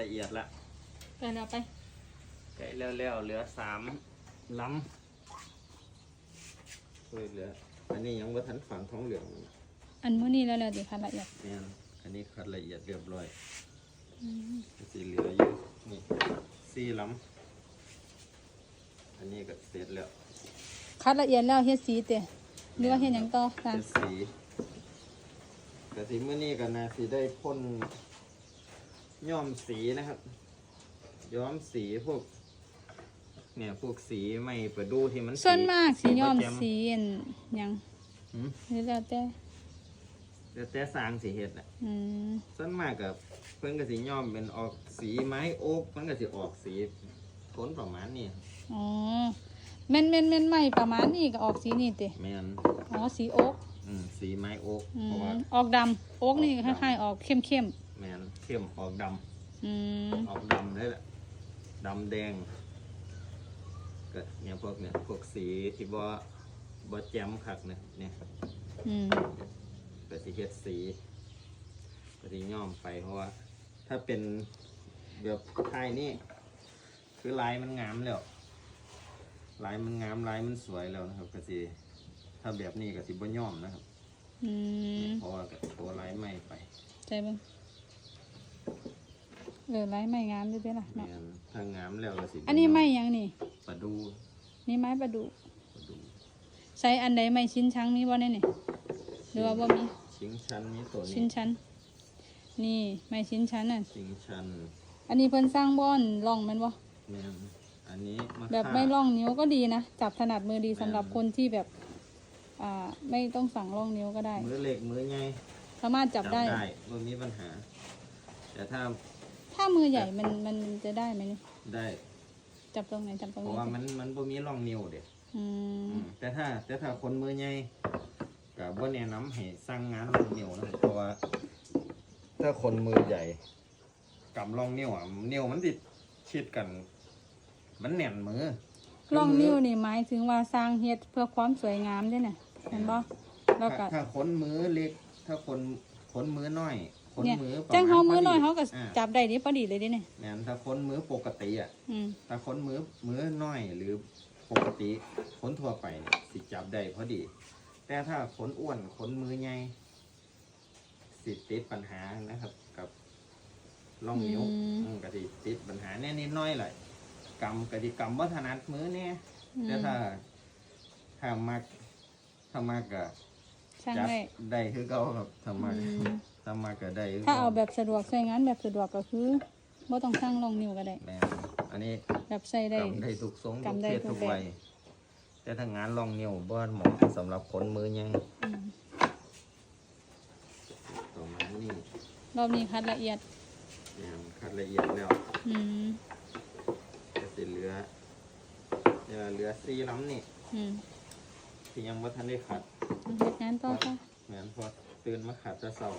ละเอียดละไปแล้วไปใกล้แล้วๆเหลือสามล้ำเฮ้ยเหลือ อันนี้ยังว่าทันฝังท้องเหลืองอันมื้อนี้แล้วแล้วสิคัดละเอียดเนี่ยอันนี้คัดละเอียดเรียบร้อยอืมสีเหลืออยู่นี่สี่ล้ำอันนี้ก็เสร็จแล้วคัดละเอียดแล้วเฮ็ดสีเตะหรือว่าเฮ็ดหยังต่อจ้ะเป็นสี กระสีเมื่อนี้กันนะสีได้พ่นย้อมสีนะครับ ย้อมสีพวก เนี่ยพวกสีไม่ประดูที่มันส่วนมากสีย้อมบ่แจ่สีอันหยังหืมหรือแล้วแต่แล้วแต่สร้างสีเห็ดน่ะอืมส่วนมากกับเพิ่นก็สีย้อมเป็นออกสีไม้โอ๊กมันก็สิออกสีทนประมาณนี้อ๋อแม่นแม่นแม่นใหม่ประมาณนี้ก็ออกสีนี่เตะแม่นอ๋อสีโอ๊ก อืมสีไม้โอ๊กอืเพราะมว่าออกดำโอ๊กนี่คล้ายๆออกเข้มเข้มแม่นเข้มออกดำๆอืมออกดำเลยแหละดำแดงก็เนี่ยพวกเนี่ยพวกสีที่บ่บ่แจ่มคักเนี่ยเนี่ยอืมก็สิเฮ็ดสีก็สิย้อมไปเพราะว่า ถ้าเป็นแบบไทยนี่ คือลายมันงามแล้วลายมันงามลายมันสวยแล้วนะครับก็สิ ถ้าแบบนี้ก็สิบ่ย้อมนะครับอืมเพราะว่าก็ตัวลายไม่ไปใจเบิ่งเออไม้ไม้งามด้วยเด้อล่ะแม่เนาะนถ้างามแล้วก็สิบ่อันนี้ไม้ย้หยังนี่ประดูนี่ไม้ประดูประดูใช้อันใดไม้ชิ้นช้างมีบ่แน่นี่หรือว่าบ่มีชิงชันนี้ตัวชิ้นี้นชั้น นี่ไม้ชิ้นชั้นน่ะชิงชันอันนี้เพิ่นสร้างบ่อนร่องแมันบ่แม่นอันนี้มะแบบค่าไม่ร่องนิ้วก็ดีนะจับถนัดมือดีสำหรับคนที่แบบ อ่าไม่ต้องสั่งร่องนิ้วก็ได้ มือเล็กมือใหญ่สามารถจับได้ไม่มีปัญหา แต่ถ้าถ้ามือใหญ่มันมันมันจะได้ไหมนี่ได้ จับตรงไหนจับตรงเพราะนี้ว่าสิมันมันบ่มีร่องนิ้วเด็อืมแต่ถ้า แต่ถ้าคนมือใหญ่ก็บ่แนะนำให้สร้างงานร่องนิ้วนะเพราะว่า ถ้าคนมือใหญ่กำร่องนิ้วอะนิ้วมันติดชิดกัน มันแน่นมือร่องนิ้วนี่หมายถึงว่าสร้างเฮ็ดเพื่อความสวยงามด้วยเนี่ย เห็นบ่แล้วก็ถ้าถ้าคนมือเล็ก ถ้าคนคนมือน้อยคนเนี่ยมือประจังณเฮามือน้อยพดีเฮาก็อ่าจับได้ดีพอดีเลยเดิเนี่ยแม่นถ้าคนมือปกติอะอืมถ้าคนมือมือน้อยหรือปกติคนทั่วไปเนี่ยสิจับได้พอดี แต่ถ้าคนอ้วนคนมือใหญ่สิติดปัญหานะครับ กับร่องนิ้วอืมก็สิติดปัญหาแน่นิดน้อยแหละกำกติกรรมวัฒนัดมือเนี่ยอืมแต่ถ้าถ้ามัก ถ้ามักก็ช่างจับได้ ได้คือเก่าครับถ้ามักอืม ถ้ามักก็ได้คือถ้าก่เอาแบบสะดวกใช้งานแบบสะดวกก็คือบ่ต้องสร้างร่องนิ้วก็ได้ แม่นอันนี้แบบใส่ได้ กำได้ทุกทรงทุกกำได้เพศทุทุกกแบบ วัยแต่ถ้างานลองนิ้วบ้านหมอสำหรับคนมือใหญ่อืมประมาณนี้รอบนี้คัดละเอียดเนี่ยคัดละเอียดแล้วอืมก็สิเหลือเดี๋ยวเหลือสี่ลำนี่ อืม ที่ยังว่าทันได้ขัดเฮ็ดงานต่อค่ะ เหมือนพอตื่นมาขัดจะเศร้า